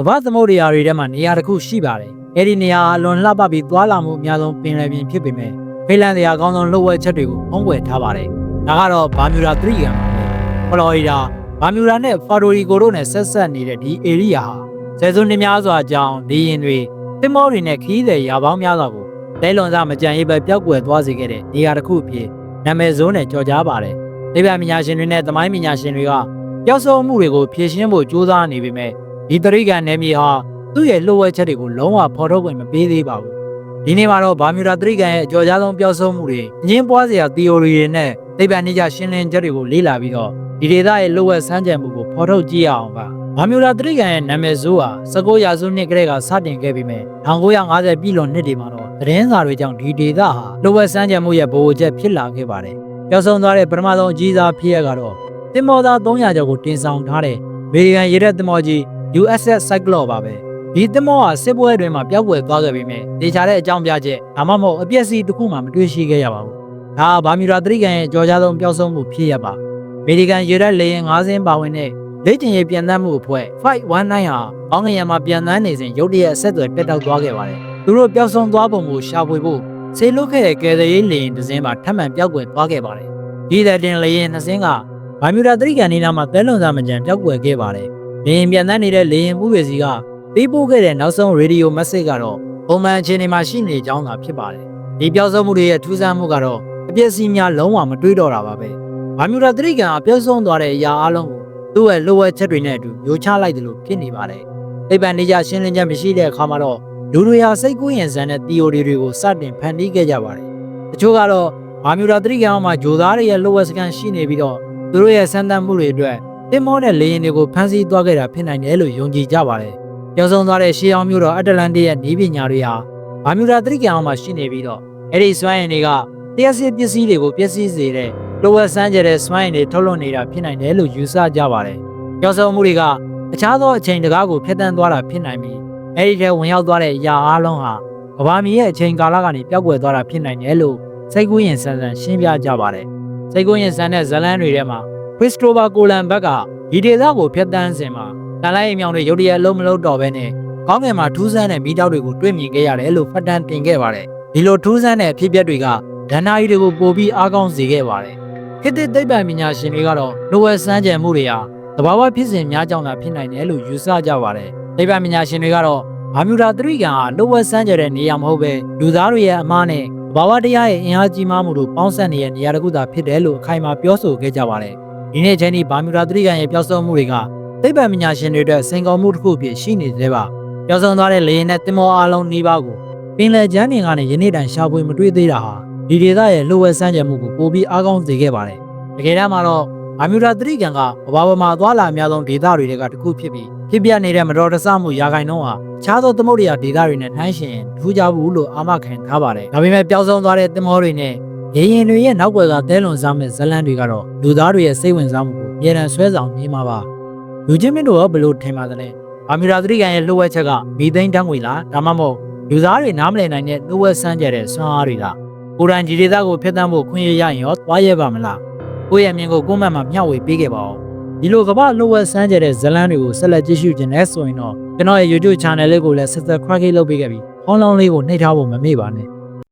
ကမ္ဘာသမုဒ္ဒရာတွေထဲမှာနေရာတစ်ခုရှိပါတယ်အဲ့ဒီနေရာအလွန်လှပပြီးသွားလာမှုအများဆုံးပင်လယ်ပြင်ဖြစ်ပေမဲ့ဖိလန်တရားအကောင်းဆုံးလှုပ်ဝဲချက်တွေကိုဖုံးကွယ်ထားပါတယ်ဒါကတော့ဘာမြူရာ3ကန်ပါပဲဖလော်ရီဒါဘာမြူရာနဲ့ဖာတိုရီကိုတို့နဲ့ဆက်ဆက်နေတဲ့ဒီ area ဟာဆယ်စုနှစ်များစွာကြောင်းနေရင်တွေသင်္ဘောတွေနဲ့ခီးတဲ့ရာပေါင်းများစွာကိုလဲလွန်စားမကြံရေးပဲပျောက်ကွယ်သွားစေခဲ့တဲ့နေရာတစ်ခုအဖြစ်နာမည်ဆိုးနဲ့ကြော်ကြားပါတယ်လေပြပညာရှင်တွေနဲ့သမိုင်းပညာရှင်တွေကပျောက်ဆုံးမှုတွေကိုဖြေရှင်းဖို့ကြိုးစားနေပေမဲ့ ဒီတရိကန်နယ်မြေဟာသူ့ရဲ့လှုပ်ဝဲချက်တွေကိုလုံးဝဖော်ထုတ်ခွင့်မပေးသေးပါဘူးဒီနေ့မှာတော့ဘာမြူရာတရိကန်ရဲ့အကြော်ကြားဆုံးပျောက်ဆုံးမှုတွေအငင်းပွားစရာ theory တွေနဲ့သိပ္ပံနည်းကျရှင်းလင်းချက်တွေကိုလေ့လာပြီးတော့ဒီဒေသရဲ့လှုပ်ဝဲဆန်းကျင်မှုကိုဖော်ထုတ်ကြည့်ရအောင်ပါဘာမြူရာတရိကန်ရဲ့နာမည်ဆိုးဟာ19ရာစုနှစ်ကတည်းကစတင်ခဲ့ပြီးမဲ့1950ပြည်လွန်နှစ်တွေမှာတော့သတင်းစာတွေကြောင့်ဒီဒေသဟာလှုပ်ဝဲဆန်းကျင်မှုရဲ့ဗဟိုချက်ဖြစ်လာခဲ့ပါတယ်ပျောက်ဆုံးသွားတဲ့ပထမဆုံးအကြီးစားဖြစ်ရကတော့တင်မောသား300ကျော်ကိုတင်ဆောင်ထားတဲ့အမေရိကန်ရေတပ်သင်္ဘောကြီး USS Cyclops ပါပဲဒီသင်္ဘောဟာစစ်ပွဲတွေမှာပျောက်ကွယ်သွားခဲ့ပြီးမြဲတေချာတဲ့အကြောင်းပြချက်ဒါမှမဟုတ်အပျက်စီးတစ်ခုမှမတွေ့ရှိခဲ့ရပါဘူးဒါဟာဗာမီရာတရိကန်ရဲ့ကြော်ကြားဆုံးပျောက်ဆုံးမှုဖြစ်ရပါအမေရိကန်ရေတပ်လေယာဉ်၅စင်းပါဝင်တဲ့လက်ကျင်ရေးပြန်တမ်းမှုအဖွဲ့519ဟာအောင်းငရံမှာပြန်တမ်းနေစဉ်ရုတ်တရက်အဆက်အသွယ်ပြတ်တောက်သွားခဲ့ပါတယ်သူတို့ပျောက်ဆုံးသွားပုံကိုရှာဖွေဖို့ဆေးလုခဲ့တဲ့ကယ်ဆယ်ရေးလေယာဉ်တစ်စင်းမှာထပ်မံပျောက်ကွယ်သွားခဲ့ပါတယ်ဒီတဲ့တင်လေယာဉ်နှစ်စင်းကဗာမီရာတရိကန်နေနာမှာသဲလွန်စာမကြံပျောက်ကွယ်ခဲ့ပါတယ် လေယာဉ်ပြန်တမ်းနေတဲ့လေယာဉ်မှုတွေစီကပေးပို့ခဲ့တဲ့နောက်ဆုံးရေဒီယိုမက်ဆေ့ကတော့ပုံမှန်အခြေအနေမှာရှိနေကြောင်းသာဖြစ်ပါတယ်ဒီပျောက်ဆုံးမှုတွေရဲ့ထူးဆန်းမှုကတော့အပျက်စီးများလုံးဝမတွေးတော့တာပါပဲဗာမီရာတရိကန်အပျောက်ဆုံးသွားတဲ့အရာအလုံးကိုသူ့ရဲ့လိုဝဲချက်တွေနဲ့အတူမျိုးချလိုက်တယ်လို့ဖြစ်နေပါတယ်သိပ္ပံနေကြရှင်းလင်းချက်မရှိတဲ့အခါမှာတော့လူတွေဟာစိတ်ကူးရင်ဆန်တဲ့ theory တွေကိုစတင်ဖန်တီးခဲ့ကြပါတယ်တချို့ကတော့ဗာမီရာတရိကန်မှာဂျိုသားတွေရဲ့လိုဝဲစကန်ရှိနေပြီးတော့သူတို့ရဲ့စမ်းသပ်မှုတွေအတွက် တင်မောတဲ့လေယာဉ်တွေကိုဖမ်းဆီးသွားခဲ့တာဖြစ်နိုင်တယ်လို့ယုံကြည်ကြပါတယ်ပျောက်ဆုံးသွားတဲ့ရှေးအောင်မျိုးတော်အတ္တလန်တိရဲ့ဤပညာတွေဟာဘာမြူရာတရိကန်အောင်မှာရှိနေပြီးတော့အဲ့ဒီစွမ်းအင်တွေကတရားစီပစ္စည်းတွေကိုပျက်စီးစေတဲ့လိုဝက်ဆန်းကျတဲ့စွမ်းအင်တွေထုတ်လွှတ်နေတာဖြစ်နိုင်တယ်လို့ယူဆကြပါတယ်။ပျောက်ဆုံးမှုတွေကအခြားသောအချိန်တကားကိုဖျက်ဆီးသွားတာဖြစ်နိုင်ပြီးအဲ့ဒီထဲဝင်ရောက်သွားတဲ့အရာအလုံးဟာကဘာမီရဲ့အချိန်ကာလကနေပျောက်ကွယ်သွားတာဖြစ်နိုင်တယ်လို့စိတ်ကူးရင်ဆန်းဆန်းရှင်းပြကြပါတယ်။စိတ်ကူးရင်ဆန်းတဲ့ဇလန်းတွေထဲမှာ ခရစ္စတိုဖာကိုလန်ဘက်ကဒီဒေသကိုဖျက်ဆီးစင်မှာတန်လိုက်အမြောင်တွေရုတ်တရက်လုံးမလုံးတော့ဘဲနဲ့ကောင်းကင်မှာထူးဆန်းတဲ့မိတောက်တွေကိုတွေ့မြင်ခဲ့ရတယ်လို့ဖတ်တမ်းတင်ခဲ့ပါတယ်။ဒီလိုထူးဆန်းတဲ့အဖြစ်အပျက်တွေကဒဏ္ဍာရီတွေကိုပိုပြီးအားကောင်းစေခဲ့ပါတယ်။ခေတ်သစ်သိပ္ပံပညာရှင်တွေကတော့လိုဝယ်စမ်းကြံမှုတွေဟာတဘာဝဖြစ်စဉ်များကြောင့်သာဖြစ်နိုင်တယ်လို့ယူဆကြပါတယ်။သိပ္ပံပညာရှင်တွေကတော့ဘာမြူရာသရိကန်ဟာလိုဝယ်စမ်းကြတဲ့နေရာမဟုတ်ပဲလူသားတွေရဲ့အမားနဲ့တဘာဝတရားရဲ့အင်အားကြီးမားမှုတို့ပေါင်းစပ်နေတဲ့နေရာတစ်ခုသာဖြစ်တယ်လို့အခိုင်အမာပြောဆိုခဲ့ကြပါတယ်။ ဒီနေ့ချင်းဒီဘာမြူရာသရိကန်ရဲ့ပျောက်ဆုံးမှုတွေကသိပ္ပံပညာရှင်တွေအတွက်စိန်ခေါ်မှုတစ်ခုအဖြစ်ရှိနေသေးပါပျောက်ဆုံးသွားတဲ့လေယာဉ်နဲ့တင်မောအားလုံးနှီးပါးကိုပင်လယ်ကျမ်းပြင်ကနေယနေ့တိုင်ရှာဖွေမတွေ့သေးတာဟာဒီဒေသရဲ့လှုပ်ဝဲဆန်းကျင်မှုကိုပိုပြီးအားကောင်းစေခဲ့ပါတယ်တကယ်တမ်းမှာတော့အမြူရာသတိကံကဘဘာဝမှာသွားလာအများဆုံးဒေသတွေတွေကတစ်ခုဖြစ်ပြီးဖြစ်ပြနေတဲ့မတော်တဆမှုရာခိုင်နှုန်းဟာအခြားသောသမုဒ္ဒရာဒေသတွေနဲ့နှိုင်းယှဉ်ထူးခြားဘူးလို့အာမခံထားပါတယ်ဒါပေမဲ့ပျောက်ဆုံးသွားတဲ့တင်မောတွေနဲ့ ရေရင်တွေရဲ့နောက်ွယ်ကသဲလွန်စားမဲ့ဇလန်းတွေကတော့လူသားတွေရဲ့စိတ်ဝင်စားမှုကိုအမြဲတမ်းဆွဲဆောင်နေမှာပါလူချင်းမင်းတို့ရောဘယ်လိုထင်ပါသလဲ။အမီရာသတိကန်ရဲ့လှုပ်ဝက်ချက်ကမီသိန်းတန်းငွေလားဒါမှမဟုတ်လူသားတွေနားမလည်နိုင်တဲ့လှုပ်ဝက်ဆန်းကြတဲ့ဆွမ်းအားတွေလား။ကိုရန်ဂျီဒေတာကိုဖျက်ဆီးဖို့ခွင့်ရရရင်ရောသွားရပါမလား။ကိုယ့်ရဲ့မြင်ကိုကိုယ့်မှတ်မှာမျှဝေပေးခဲ့ပါဦး။ဒီလိုကမ္ဘာလှုပ်ဝက်ဆန်းကြတဲ့ဇလန်းတွေကိုဆက်လက်ကြည့်ရှုခြင်းနဲ့ဆိုရင်တော့ကျွန်တော်ရဲ့ YouTube channel လေးကိုလည်း subscribe လုပ်ပေးခဲ့ပြီးဟောင်းလောင်းလေးကိုနှိပ်ထားဖို့မမေ့ပါနဲ့။